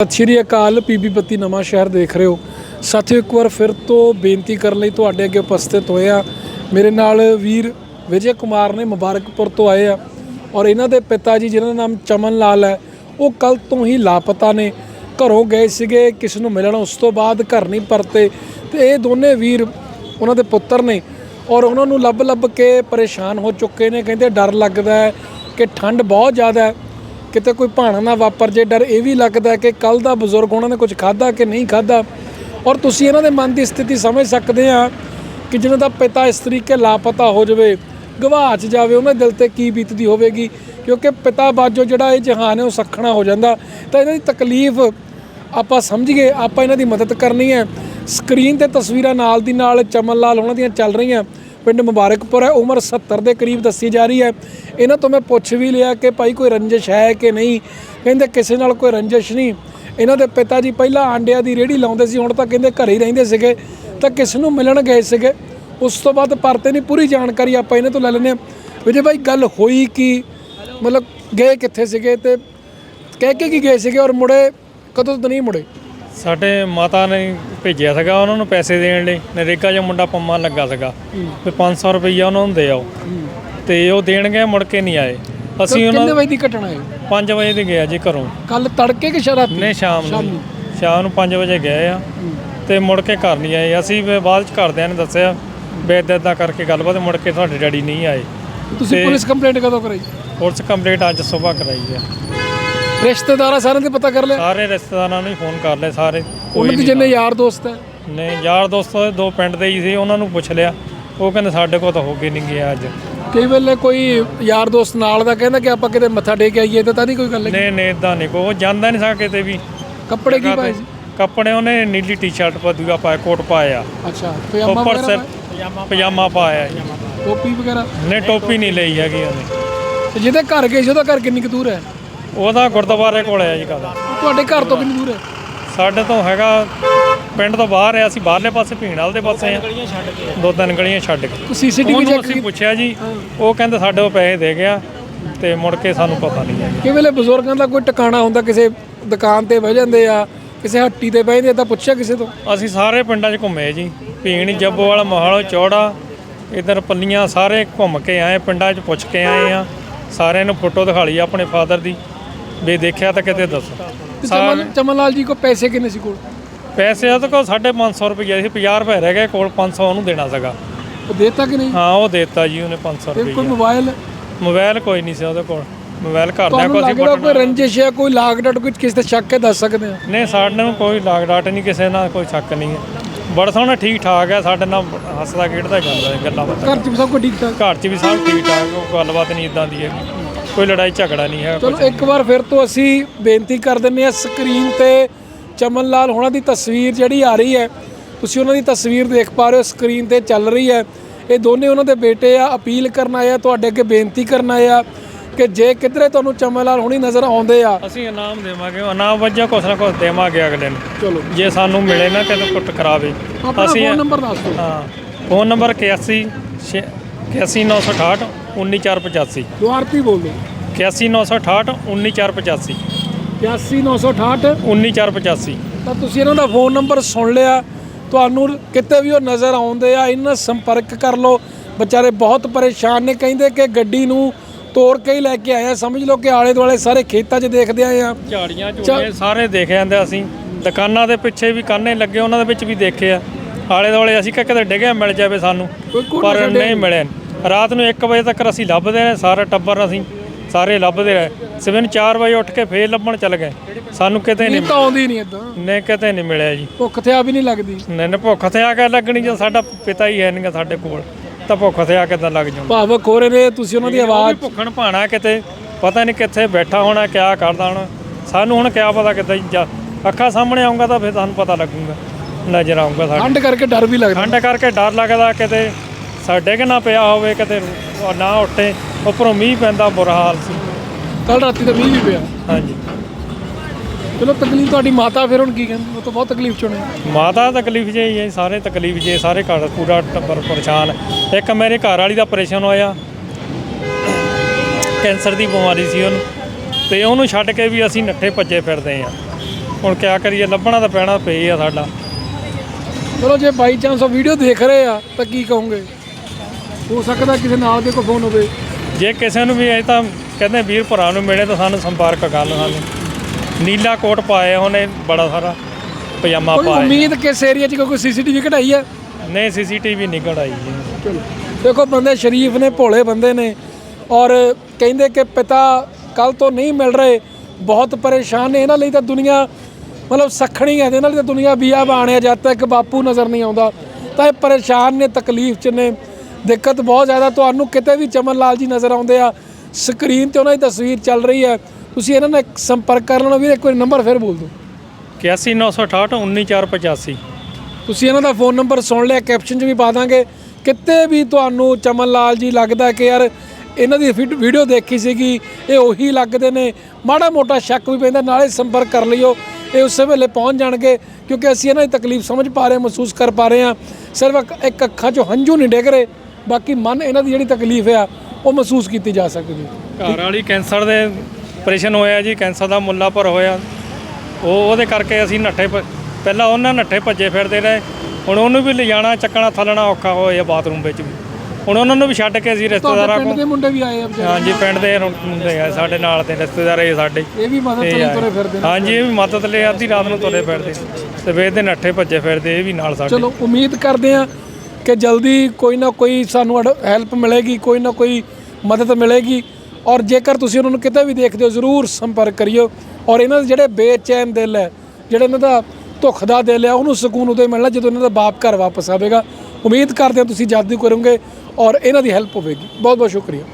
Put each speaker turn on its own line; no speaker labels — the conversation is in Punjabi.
ਸਤਿ ਸ਼੍ਰੀ ਅਕਾਲ ਪੀਬੀ ਬੱਤੀ ਨਵਾਂ ਸ਼ਹਿਰ ਦੇਖ ਰਹੇ ਹੋ। ਸਾਥੀਓ, ਇੱਕ ਵਾਰ ਫਿਰ ਤੋਂ ਬੇਨਤੀ ਕਰਨ ਲਈ ਤੁਹਾਡੇ ਅੱਗੇ ਉਪਸਥਿਤ ਹੋਏ ਆ ਮੇਰੇ ਨਾਲ ਵੀਰ ਵਿਜੇ ਕੁਮਾਰ ਨੇ ਮੁਬਾਰਕਪੁਰ ਤੋਂ ਆਏ ਆ ਔਰ ਇਹਨਾਂ ਦੇ ਪਿਤਾ ਜੀ ਜਿਹਨਾਂ ਦਾ ਨਾਮ ਚਮਨ ਲਾਲ ਹੈ, ਉਹ ਕੱਲ ਤੋਂ ਹੀ ਲਾਪਤਾ ਨੇ। ਘਰੋਂ ਗਏ ਸੀਗੇ, ਕਿਸ ਨੂੰ ਮਿਲਣ, ਉਸ ਤੋਂ ਬਾਅਦ ਘਰ ਨਹੀਂ ਪਰਤੇ। ਤੇ ਇਹ ਦੋਨੇ ਵੀਰ ਉਹਨਾਂ ਦੇ ਪੁੱਤਰ ਨੇ ਔਰ ਉਹਨਾਂ ਨੂੰ ਲੱਭ ਲੱਭ ਕੇ ਪਰੇਸ਼ਾਨ ਹੋ ਚੁੱਕੇ ਨੇ। ਕਹਿੰਦੇ ਡਰ ਲੱਗਦਾ ਹੈ ਕਿ ਠੰਡ ਬਹੁਤ ਜ਼ਿਆਦਾ ਹੈ। ਕਿਤੇ ਕੋਈ ਭਾਣਾ ਨਾ ਵਾਪਰ, ਜੇ ਡਰ ਇਹ ਵੀ ਲੱਗਦਾ ਕਿ ਕੱਲ ਦਾ ਬਜ਼ੁਰਗ ਉਹਨਾਂ ਨੇ ਕੁਝ ਖਾਦਾ ਕਿ ਨਹੀਂ ਖਾਦਾ ਔਰ ਤੁਸੀਂ ਇਹਨਾਂ ਦੇ ਮਨ ਦੀ ਸਥਿਤੀ ਸਮਝ ਸਕਦੇ ਆ ਕਿ ਜਿਹਨਾਂ ਦਾ ਪਿਤਾ ਇਸ ਤਰੀਕੇ ਲਾਪਤਾ ਹੋ ਜਾਵੇ ਗਵਾਚ ਜਾਵੇ ਉਹਨਾਂ ਦਿਲ ਤੇ ਕੀ ਬੀਤਦੀ ਹੋਵੇਗੀ। ਕਿਉਂਕਿ ਪਿਤਾ ਬਾਜੋ ਜਿਹੜਾ ਇਹ ਜਹਾਨ ਹੈ, ਉਹ ਸਖਣਾ ਹੋ ਜਾਂਦਾ। ਤਾਂ ਇਹਨਾਂ ਦੀ ਤਕਲੀਫ ਆਪਾਂ ਸਮਝੀਏ, ਆਪਾਂ ਇਹਨਾਂ ਦੀ ਮਦਦ ਕਰਨੀ ਹੈ। ਸਕਰੀਨ ਤੇ ਤਸਵੀਰਾਂ ਨਾਲ ਦੀ ਨਾਲ ਚਮਨ ਲਾਲ ਉਹਨਾਂ ਦੀਆਂ ਚੱਲ ਰਹੀਆਂ। ਪਿੰਡ ਮੁਬਾਰਕਪੁਰ ਹੈ, ਉਮਰ 70 ਦੇ ਕਰੀਬ ਦੱਸੀ ਜਾ ਰਹੀ ਹੈ। ਇਹਨਾਂ ਤੋਂ ਮੈਂ ਪੁੱਛ ਵੀ ਲਿਆ ਕਿ ਭਾਈ ਕੋਈ ਰੰਜਿਸ਼ ਹੈ ਕਿ ਨਹੀਂ? ਕਹਿੰਦੇ ਕਿਸੇ ਨਾਲ ਕੋਈ ਰੰਜਿਸ਼ ਨਹੀਂ। ਇਹਨਾਂ ਦੇ ਪਿਤਾ ਜੀ ਪਹਿਲਾਂ ਆਂਡਿਆਂ ਦੀ ਰੇੜੀ ਲਾਉਂਦੇ ਸੀ, ਹੁਣ ਤਾਂ ਕਹਿੰਦੇ ਘਰੇ ਹੀ ਰਹਿੰਦੇ ਸੀਗੇ। ਤਾਂ ਕਿਸ ਨੂੰ ਮਿਲਣ ਗਏ ਸੀਗੇ? ਉਸ ਤੋਂ ਬਾਅਦ ਪਰਤੇ ਨਹੀਂ, ਪੂਰੀ ਜਾਣਕਾਰੀ ਆਪਾਂ ਇਹਨਾਂ ਤੋਂ ਲੈ ਲੈਂਦੇ ਹਾਂ। ਵਿਜੇ ਭਾਈ, ਗੱਲ ਹੋਈ ਕਿ? ਮਤਲਬ ਗਏ ਕਿੱਥੇ ਸੀਗੇ ਤੇ ਕਹਿ ਕੇ ਕੀ ਗਏ ਸੀਗੇ ਔਰ ਮੁੜੇ ਕਦੋਂ ਤੋਂ ਨਹੀਂ ਮੁੜੇ?
ਸਾਡੇ ਮਾਤਾ ਨੇ ਭੇਜਿਆ ਸੀਗਾ ਉਹਨਾਂ ਨੂੰ ਪੈਸੇ ਦੇਣ ਲਈ ਨਰੇਗਾ 'ਚ ਮੁੰਡਾ ਪੰਮਾ ਲੱਗਾ ਸੀਗਾ। ਵੀ 500 ਰੁਪਈਆ ਉਹਨਾਂ ਨੂੰ ਦੇ ਆਓ। ਤੇ ਉਹ ਦੇਣ ਗਏ ਮੁੜ ਕੇ ਨਹੀਂ ਆਏ। ਅਸੀਂ ਉਹਨਾਂ
ਕਿੰਨੇ ਵਜੇ ਦੀ ਘਟਨਾ ਹੈ?
5 ਵਜੇ ਦੇ ਗਿਆ ਜੀ ਘਰੋਂ।
ਕੱਲ ਤੜਕੇ ਕਿ ਸ਼ਰਾਬ
ਨੇ। ਸ਼ਾਮ ਨੂੰ। ਸ਼ਾਮ ਨੂੰ 5 ਵਜੇ ਗਏ ਆ। ਤੇ ਮੁੜ ਕੇ ਘਰ ਨਹੀਂ ਆਏ। ਅਸੀਂ ਬਾਅਦ ਚ ਘਰਦਿਆਂ ਨੇ ਦੱਸਿਆ ਏਦਾਂ ਏਦਾਂ ਕਰਕੇ ਗੱਲਬਾਤ ਮੁੜ ਕੇ ਤੁਹਾਡੇ ਡੈਡੀ ਨਹੀਂ ਆਏ।
ਤੁਸੀਂ ਪੁਲਿਸ ਕੰਪਲੇਂਟ ਕਦੋਂ ਕਰਾਈ?
ਪੁਲਿਸ ਕੰਪਲੀਟ ਅੱਜ ਸਵੇਰ ਕਰਾਈ ਆ।
ਰਿਸ਼ਤੇਦਾਰਾਂ ਸਾਰਿਆਂ ਦੇ ਪਤਾ ਕਰ ਲਿਆ?
ਸਾਰੇ ਰਿਸ਼ਤੇਦਾਰਾਂ ਨੂੰ ਹੀ ਫੋਨ ਕਰ ਲਏ ਸਾਰੇ।
ਉਹਨਾਂ ਦੇ ਜਿੰਨੇ ਯਾਰ ਦੋਸਤ ਹੈ?
ਨੇ ਯਾਰ ਦੋਸਤੋ ਦੇ ਪਿੰਡ ਦੇ ਹੀ ਸੀ ਉਹਨਾਂ ਨੂੰ ਪੁੱਛ ਲਿਆ। ਉਹ ਕਹਿੰਦੇ ਸਾਡੇ ਕੋਲ ਤਾਂ ਹੋ ਕੇ ਨਹੀਂ ਗਿਆ ਅੱਜ।
ਕਈ ਵੇਲੇ ਕੋਈ ਯਾਰ ਦੋਸਤ ਨਾਲ ਦਾ ਕਹਿੰਦਾ ਕਿ ਆਪਾਂ ਕਿਤੇ ਮੱਥਾ ਟੇਕ ਕੇ ਆਈਏ ਤਾਂ ਤਾਂ ਨਹੀਂ ਕੋਈ ਗੱਲ ਹੈ
ਨਹੀਂ ਨਹੀਂ ਇਦਾਂ ਨਹੀਂ ਕੋਈ ਉਹ ਜਾਂਦਾ ਨਹੀਂ ਸਾ ਕਿਤੇ ਵੀ।
ਕੱਪੜੇ ਕੀ ਪਾਏ ਸੀ?
ਕੱਪੜੇ ਉਹਨੇ ਨੀਲੀ ਟੀ-ਸ਼ਰਟ ਪਾ ਦੂਗਾ ਪਾਇਆ ਕੋਟ ਪਾਇਆ।
ਅੱਛਾ ਪਜਾਮਾ
ਉੱਪਰ
ਵਗੈਰਾ
ਸਿਰ
ਪਾਇਆ?
ਪਜਾਮਾ ਪਾਇਆ।
ਟੋਪੀ ਵਗੈਰਾ?
ਨੇ ਟੋਪੀ ਨਹੀਂ ਲਈ ਹੈਗੀ ਉਹਨੇ।
ਤੇ ਜਿਹਦੇ ਘਰ ਗਏ ਸੀ ਉਹਦਾ ਘਰ ਕਿੰਨੀ ਕੁ ਦੂਰ ਹੈ?
ਉਹਦਾ ਗੁਰਦੁਆਰੇ ਕੋਲ ਆ ਜੀ
ਉਹ ਤੁਹਾਡੇ ਘਰ ਤੋਂ ਕਿੰਨੀ ਦੂਰ ਹੈ?
ਸਾਡੇ ਤੋਂ ਹੈਗਾ ਪਿੰਡ ਤੋਂ ਬਾਹਰ ਆ ਅਸੀਂ ਬਾਹਰਲੇ ਪਾਸੇ ਭੀਣਾਲ ਦੇ ਪਾਸੇ ਆ ਦੋ ਤਿੰਨ ਗਲੀਆਂ ਛੱਡ ਕੇ।
ਸੀਸੀਟੀਵੀ ਚੈੱਕ
ਅਸੀਂ ਪੁੱਛਿਆ ਜੀ ਉਹ ਕਹਿੰਦੇ ਸਾਡੇ ਕੋਲ ਪੈਸੇ ਦੇ ਗਿਆ ਤੇ ਮੁੜ ਕੇ ਸਾਨੂੰ ਪਤਾ ਨਹੀਂ ਹੈ
ਕਿ ਵੇਲੇ ਬਜ਼ੁਰਗਾਂ ਦਾ ਕੋਈ ਟਿਕਾਣਾ ਹੁੰਦਾ ਕਿਸੇ ਦੁਕਾਨ ਤੇ ਬਹਿ ਜਾਂਦੇ ਆ ਕਿਸੇ ਹੱਟੀ ਤੇ ਬਹਿ ਜਾਂਦੇ ਆ ਤਾਂ ਪੁੱਛਿਆ ਕਿਸੇ ਤੋਂ?
ਅਸੀਂ ਸਾਰੇ ਪਿੰਡਾਂ 'ਚ ਘੁੰਮੇ ਜੀ। ਭੀਣ ਜੱਬੋਵਾਲ ਮਹਾਲੋ ਚੌੜਾ ਇਧਰ ਪੱਲੀਆਂ ਸਾਰੇ ਘੁੰਮ ਕੇ ਆਏ ਪਿੰਡਾਂ 'ਚ ਪੁੱਛ ਕੇ ਆਏ ਆ। ਸਾਰਿਆਂ ਨੂੰ ਫੋਟੋ ਦਿਖਾ ਲਈ ਆਪਣੇ ਫਾਦਰ ਦੀ। ਵੀ ਦੇਖਿਆ ਤਾਂ ਕਿਤੇ ਦੱਸੋ।
ਚਮਨ ਚਮਨ ਲਾਲ ਜੀ ਕੋ ਪੈਸੇ ਕਿੰਨੇ ਸੀ ਕੋਲ?
ਪੈਸੇ ਉਹਦੇ ਕੋਲ 550 ਰੁਪਏ ਸੀ 50 ਰੁਪਏ ਰਹਿ ਗਏ ਕੋਲ 500 ਉਹਨੂੰ ਦੇਣਾ ਸੀਗਾ।
ਉਹ ਦੇਤਾ ਕਿ ਨਹੀਂ?
ਹਾਂ ਉਹ ਦੇਤਾ ਜੀ ਉਹਨੇ 500
ਤੇ ਕੋਈ
ਰੁਪਏ
ਮੋਬਾਈਲ?
ਮੋਬਾਈਲ ਕੋਈ ਨਹੀਂ ਸੀ ਉਹਦੇ ਕੋਲ। ਮੋਬਾਈਲ ਘਰਦਿਆਂ
ਤੁਹਾਨੂੰ
ਕੋਲ ਸੀ
ਲੱਗਦਾ ਕੋਈ ਰੰਜਿਸ਼ ਹੈ ਕੋਈ ਲਾਗ ਡਟ ਕੋਈ ਕਿਸੇ ਤੇ ਸ਼ੱਕ ਹੈ ਦੱਸ ਸਕਦੇ ਆ
ਨਹੀਂ ਸਾਡੇ ਨੂੰ ਕੋਈ ਲਾਗ ਡਾਟ ਨਹੀਂ ਕਿਸੇ ਨਾਲ ਕੋਈ ਸ਼ੱਕ ਨਹੀਂ ਹੈ। ਬੜਾ ਸੋਹਣਾ ਠੀਕ ਠਾਕ ਹੈ ਸਾਡੇ ਨਾਲ ਹੱਸਦਾ ਖੇਡਦਾ ਜਾਂਦਾ ਗੱਲਾਂ ਬਾਤਾਂ
ਘਰ ਚ ਵੀ ਸਭ ਕੁਝ ਠੀਕ ਠਾਕ
ਘਰ 'ਚ ਵੀ ਸਭ ਠੀਕ ਠਾਕ ਕੋਈ ਗੱਲਬਾਤ ਨਹੀਂ ਇਦਾਂ ਦੀ ਹੈਗੀ। ਕੋਈ ਲੜਾਈ ਝਗੜਾ ਨਹੀਂ ਹੈ
ਚਲੋ ਇੱਕ ਵਾਰ ਫਿਰ ਤੋਂ ਅਸੀਂ ਬੇਨਤੀ ਕਰ ਦਿੰਨੇ ਆ ਸਕਰੀਨ ਤੇ ਚਮਨ ਲਾਲ ਹੋਣਾ ਦੀ ਤਸਵੀਰ ਜਿਹੜੀ ਆ ਰਹੀ ਹੈ ਤੁਸੀਂ ਉਹਨਾਂ ਦੀ ਤਸਵੀਰ ਦੇਖ ਪਾ ਰਹੇ ਹੋ ਸਕਰੀਨ ਤੇ ਚੱਲ ਰਹੀ ਹੈ। ਇਹ ਦੋਨੇ ਉਹਨਾਂ ਦੇ ਬੇਟੇ ਆ ਅਪੀਲ ਕਰਨ ਆਏ ਆ ਤੁਹਾਡੇ ਅੱਗੇ ਬੇਨਤੀ ਕਰਨ ਆਏ ਆ ਕਿ ਜੇ ਕਿਧਰੇ ਤੁਹਾਨੂੰ ਚਮਨ ਲਾਲ ਹੋਣੀ ਨਜ਼ਰ ਆਉਂਦੇ ਆ
ਅਸੀਂ ਇਨਾਮ ਦੇਵਾਂਗੇ ਇਨਾਮ ਵਜੋਂ ਕੁਛ ਨਾ ਕੁਛ ਦੇਵਾਂਗੇ ਅਗਲੇ ਨੂੰ।
ਚਲੋ।
ਜੇ ਸਾਨੂੰ ਮਿਲੇ ਨਾ ਕਿਤੇ ਕੁੱਟ ਕਰਾਵੇ।
ਆਪਣਾ ਫੋਨ ਨੰਬਰ ਦੱਸ ਦਿਓ।
ਹਾਂ ਫੋਨ ਨੰਬਰ 81 81968 19485
ਦੁਆਰਤੀ ਬੋਲ। ਦਿਓ
81968 19485
88968
19485
ਤਾਂ ਤੁਸੀਂ ਇਹਨਾਂ ਦਾ ਫੋਨ ਨੰਬਰ ਸੁਣ ਲਿਆ। ਤੁਹਾਨੂੰ ਕਿਤੇ ਵੀ ਉਹ ਨਜ਼ਰ ਆਉਂਦੇ ਆ ਇਹਨਾਂ ਸੰਪਰਕ ਕਰ ਲਓ। ਵਿਚਾਰੇ ਬਹੁਤ ਪਰੇਸ਼ਾਨ ਨੇ ਕਹਿੰਦੇ ਕਿ ਗੱਡੀ ਨੂੰ ਤੋੜ ਕੇ ਹੀ ਲੈ ਕੇ ਆਏ ਆ। ਸਮਝ ਲਓ ਕਿ ਆਲੇ ਦੁਆਲੇ ਸਾਰੇ ਖੇਤਾਂ 'ਚ ਦੇਖਦੇ ਆਏ ਆ।
ਝਾੜੀਆਂ ਝੂੜੇ ਸਾਰੇ ਦੇਖ ਜਾਂਦੇ ਅਸੀਂ। ਦੁਕਾਨਾਂ ਦੇ ਪਿੱਛੇ ਵੀ ਕਾਨੇ ਲੱਗੇ ਉਹਨਾਂ ਦੇ ਵਿੱਚ ਵੀ ਦੇਖੇ ਆ। ਆਲੇ ਦੁਆਲੇ ਅਸੀਂ ਕਿਹਾ ਕਿਤੇ ਡਿੱਗਿਆ ਮਿਲ ਜਾਵੇ ਸਾਨੂੰ। ਪਰ ਨਹੀਂ ਮਿਲੇ ਰਾਤ ਨੂੰ 1 ਵਜੇ ਤੱਕ ਅਸੀਂ ਲੱਭਦੇ ਰਹੇ ਸਾਰਾ ਟੱਬਰ ਅਸੀਂ ਸਾਰੇ ਲੱਭਦੇ ਰਹੇ। ਸਵੇਰ 4 ਵਜੇ ਉੱਠ ਕੇ ਫੇਰ ਲੱਭਣ ਚੱਲ ਗਏ। ਸਾਨੂੰ ਕਿਤੇ ਨਹੀਂ
ਤਾਂ ਆਉਂਦੀ ਨਹੀਂ ਇਦਾਂ
ਨੇ ਕਿਤੇ ਨਹੀਂ ਮਿਲਿਆ ਜੀ।
ਭੁੱਖ ਤੇ ਆ ਵੀ ਨਹੀਂ ਲੱਗਦੀ।
ਨੇ ਭੁੱਖ ਤੇ ਆ ਕੇ ਲੱਗਣੀ ਜਦੋਂ ਸਾਡਾ ਪਿਤਾ ਹੀ ਹੈ ਨਹੀਂ ਸਾਡੇ ਕੋਲ ਤਾਂ ਭੁੱਖ ਤੇ ਆ ਕਿੱਦਾਂ ਲੱਗ ਜਾਊ।
ਭਾਵਕ ਹੋ ਰਹੇ ਨੇ ਤੁਸੀਂ ਉਹਨਾਂ ਦੀ ਆਵਾਜ਼
ਭੁੱਖਣ ਭਾਣਾ ਕਿਤੇ ਪਤਾ ਨਹੀਂ ਕਿੱਥੇ ਬੈਠਾ ਹੋਣਾ ਕਿਆ ਕਰਦਾ ਹੋਣਾ। ਸਾਨੂੰ ਹੁਣ ਕਿਆ ਪਤਾ ਕਿੱਦਾਂ ਜਾ ਅੱਖਾਂ ਸਾਹਮਣੇ ਆਉਂਗਾ ਤਾਂ ਫਿਰ ਤੁਹਾਨੂੰ ਪਤਾ ਲੱਗੂਗਾ ਨਜ਼ਰ ਆਉਂਗਾ ਸਾਡੇ।
ਠੰਡ ਕਰਕੇ ਡਰ ਵੀ ਲੱਗਦਾ।
ਠੰਡ ਕਰਕੇ ਡਰ ਲੱਗਦਾ ਕਿਤੇ ਕਿ ਨਾ ਪਿਆ ਹੋਵੇ ਕਿਤੇ ਨਾ ਉੱਠੇ ਉੱਪਰੋਂ ਮੀਂਹ ਪੈਂਦਾ ਬੁਰਾ ਹਾਲ ਸੀ।
ਕੱਲ ਰਾਤੀ ਤਾਂ ਮੀਂਹ ਵੀ ਪਿਆ।
ਹਾਂਜੀ।
ਚਲੋ ਤਕਲੀਫ ਤੁਹਾਡੀ ਮਾਤਾ ਫਿਰ ਹੁਣ ਕੀ ਕਹਿੰਦੀ? ਉਹ ਤਾਂ ਬਹੁਤ ਤਕਲੀਫ ਚ ਹੋਣੀ।
ਮਾਤਾ ਤਕਲੀਫ ਜੇ ਹੀ ਹੈ ਸਾਰੇ ਤਕਲੀਫ ਜੇ ਸਾਰੇ ਘਰ ਪੂਰਾ ਟੱਬਰ ਪਰੇਸ਼ਾਨ। ਇੱਕ ਮੇਰੇ ਘਰ ਵਾਲੀ ਦਾ ਆਪਰੇਸ਼ਨ ਹੋਇਆ। ਕੈਂਸਰ ਦੀ ਬਿਮਾਰੀ ਸੀ ਉਹਨੂੰ। ਤੇ ਉਹਨੂੰ ਛੱਡ ਕੇ ਵੀ ਅਸੀਂ ਨੱਠੇ ਭੱਜੇ ਫਿਰਦੇ ਆ ਹੁਣ ਕਿਆ ਕਰੀਏ ਲੱਭਣਾ ਤਾਂ ਪੈਣਾ ਪਈ ਆ ਸਾਡਾ।
ਚਲੋ ਜੇ ਬਾਈ ਚਾਂਸ ਵੀਡੀਓ ਦੇਖ ਰਹੇ ਆ ਤਾਂ ਕੀ ਕਹੋਗੇ? ਹੋ ਸਕਦਾ ਕਿਸੇ ਨਾਲ ਦੇ ਕੋ ਫੋਨ ਹੋਵੇ।
ਜੇ ਕਿਸੇ ਨੂੰ ਵੀ ਇਹ ਤਾਂ ਕਹਿੰਦੇ ਵੀਰ ਭਰਾ ਨੂੰ ਮਿਲੇ ਤਾਂ ਸਾਨੂੰ ਸੰਪਰਕ ਕਰ ਲਓ ਸਾਨੂੰ। ਨੀਲਾ ਕੋਟ ਪਾਇਆ ਉਹਨੇ ਬੜਾ ਸਾਰਾ ਪਜਾਮਾ
ਕੋਈ
ਪਾਇਆ।
ਉਮੀਦ ਕਿਸ ਏਰੀਆ 'ਚ ਕੋਈ ਸੀਸੀਟੀਵੀ ਕਢਾਈ ਹੈ
ਨਹੀਂ ਸੀਸੀਟੀਵੀ ਨਹੀਂ ਕਢਾਈ ਜੀ।
ਦੇਖੋ ਬੰਦੇ ਸ਼ਰੀਫ ਨੇ ਭੋਲੇ ਬੰਦੇ ਨੇ ਔਰ ਕਹਿੰਦੇ ਕਿ ਪਿਤਾ ਕੱਲ ਤੋਂ ਨਹੀਂ ਮਿਲ ਰਹੇ ਬਹੁਤ ਪਰੇਸ਼ਾਨ ਨੇ। ਇਹਨਾਂ ਲਈ ਤਾਂ ਦੁਨੀਆ ਮਤਲਬ ਸਖਣੀ ਹੈ ਇਹਨਾਂ ਲਈ ਤਾਂ ਦੁਨੀਆ ਬੀਆ ਬਾਣਿਆ ਜਦ ਤੱਕ ਬਾਪੂ ਨਜ਼ਰ ਨਹੀਂ ਆਉਂਦਾ। ਤਾਂ ਇਹ ਪਰੇਸ਼ਾਨ ਨੇ ਤਕਲੀਫ 'ਚ ਨੇ। ਦਿੱਕਤ ਬਹੁਤ ਜ਼ਿਆਦਾ ਤੁਹਾਨੂੰ ਕਿਤੇ ਵੀ ਚਮਨ ਲਾਲ ਜੀ ਨਜ਼ਰ ਆਉਂਦੇ ਆ ਸਕਰੀਨ ਤੇ ਉਹਨਾਂ ਦੀ ਤਸਵੀਰ ਚੱਲ ਰਹੀ ਹੈ। ਤੁਸੀਂ ਇਹਨਾਂ ਨਾਲ ਸੰਪਰਕ ਕਰ ਲੈਣਾ ਵੀਰ ਇੱਕ ਵਾਰੀ ਨੰਬਰ ਫਿਰ ਬੋਲ ਦਿਓ।
81968 19485
ਤੁਸੀਂ ਇਹਨਾਂ ਦਾ ਫੋਨ ਨੰਬਰ ਸੁਣ ਲਿਆ ਕੈਪਸ਼ਨ 'ਚ ਵੀ ਪਾ ਦਾਂਗੇ। ਕਿਤੇ ਵੀ ਤੁਹਾਨੂੰ ਚਮਨ ਲਾਲ ਜੀ ਲੱਗਦਾ ਕਿ ਯਾਰ ਇਹਨਾਂ ਦੀ ਵੀਡੀਓ ਦੇਖੀ ਸੀਗੀ ਇਹ ਉਹੀ ਲੱਗਦੇ ਨੇ। ਮਾੜਾ ਮੋਟਾ ਸ਼ੱਕ ਵੀ ਪੈਂਦਾ ਨਾਲੇ ਸੰਪਰਕ ਕਰ ਲਿਓ। ਇਹ ਉਸੇ ਵੇਲੇ ਪਹੁੰਚ ਜਾਣਗੇ ਕਿਉਂਕਿ ਅਸੀਂ ਇਹਨਾਂ ਦੀ ਤਕਲੀਫ ਸਮਝ ਪਾ ਰਹੇ ਮਹਿਸੂਸ ਕਰ ਪਾ ਰਹੇ ਹਾਂ। ਸਿਰਫ ਇੱਕ ਅੱਖਾਂ 'ਚੋਂ ਹੰਝੂ ਨਹੀਂ ਡਿੱਗ ਰਹੇ। ਬਾਕੀ ਮਨ ਇਹਨਾਂ ਦੀ ਜਿਹੜੀ ਤਕਲੀਫ ਆ ਉਹ ਮਹਿਸੂਸ ਕੀਤੀ ਜਾ ਸਕਦੀ
ਘਰ ਵਾਲੀ ਕੈਂਸਰ ਦੇ ਆਪਰੇਸ਼ਨ ਹੋਇਆ ਜੀ ਕੈਂਸਰ ਦਾ ਮੁੱਲਾ ਪਰ ਹੋਇਆ ਉਹ ਉਹਦੇ ਕਰਕੇ ਅਸੀਂ ਨੱਠੇ ਪਹਿਲਾਂ ਉਹਨਾਂ ਨੱਠੇ ਭੱਜੇ ਫਿਰਦੇ ਰਹੇ। ਹੁਣ ਉਹਨੂੰ ਵੀ ਲਿਜਾਣਾ ਚੱਕਣਾ ਥੱਲਣਾ ਔਖਾ ਹੋਇਆ ਬਾਥਰੂਮ ਵਿੱਚ ਵੀ। ਹੁਣ ਉਹਨਾਂ ਨੂੰ ਵੀ ਛੱਡ ਕੇ ਅਸੀਂ ਰਿਸ਼ਤੇਦਾਰਾਂ
ਤੁਹਾਡੇ ਪਿੰਡ
ਕੋਲ
ਦੇ ਮੁੰਡੇ ਵੀ ਆਏ ਆ
ਹਾਂਜੀ ਪਿੰਡ ਦੇ ਮੁੰਡੇ ਆ ਸਾਡੇ ਨਾਲ ਦੇ ਰਿਸ਼ਤੇਦਾਰ ਇਹ ਸਾਡੇ।
ਇਹ ਵੀ ਮਦਦ ਲਈ। ਤੁਰੇ ਫਿਰਦੇ ਨੇ।
ਹਾਂਜੀ ਇਹ ਵੀ ਮਦਦ ਲਈ ਅੱਧੀ ਰਾਤ ਨੂੰ ਤੁਰੇ ਫਿਰਦੇ। ਸਵੇਰ ਦੇ ਨੱਠੇ ਭੱਜੇ ਫਿਰਦੇ ਇਹ ਵੀ ਨਾਲ ਸਾਡੇ।
ਚਲੋ ਉਮੀਦ ਕਰਦੇ ਹਾਂ ਕਿ ਜਲਦੀ ਕੋਈ ਨਾ ਕੋਈ ਸਾਨੂੰ ਹੈਲਪ ਮਿਲੇਗੀ, ਕੋਈ ਨਾ ਕੋਈ ਮਦਦ ਮਿਲੇਗੀ। ਔਰ ਜੇਕਰ ਤੁਸੀਂ ਉਹਨਾਂ ਨੂੰ ਕਿਤੇ ਵੀ ਦੇਖਦੇ ਹੋ, ਜ਼ਰੂਰ ਸੰਪਰਕ ਕਰਿਓ। ਔਰ ਇਹਨਾਂ ਦੇ ਜਿਹੜੇ ਬੇਚੈਨ ਦਿਲ ਹੈ, ਜਿਹੜੇ ਇਹਨਾਂ ਦਾ ਧੁੱਖ ਦਾ ਦਿਲ ਹੈ, ਉਹਨੂੰ ਸਕੂਨ ਉਦੋਂ ਹੀ ਮਿਲਣਾ ਜਦੋਂ ਇਹਨਾਂ ਦਾ ਬਾਪ ਘਰ ਵਾਪਸ ਆਵੇਗਾ। ਉਮੀਦ ਕਰਦੇ ਹਾਂ ਤੁਸੀਂ ਜਲਦੀ ਕਰੋਗੇ ਔਰ ਇਹਨਾਂ ਦੀ ਹੈਲਪ ਹੋਵੇਗੀ। ਬਹੁਤ ਬਹੁਤ ਸ਼ੁਕਰੀਆ।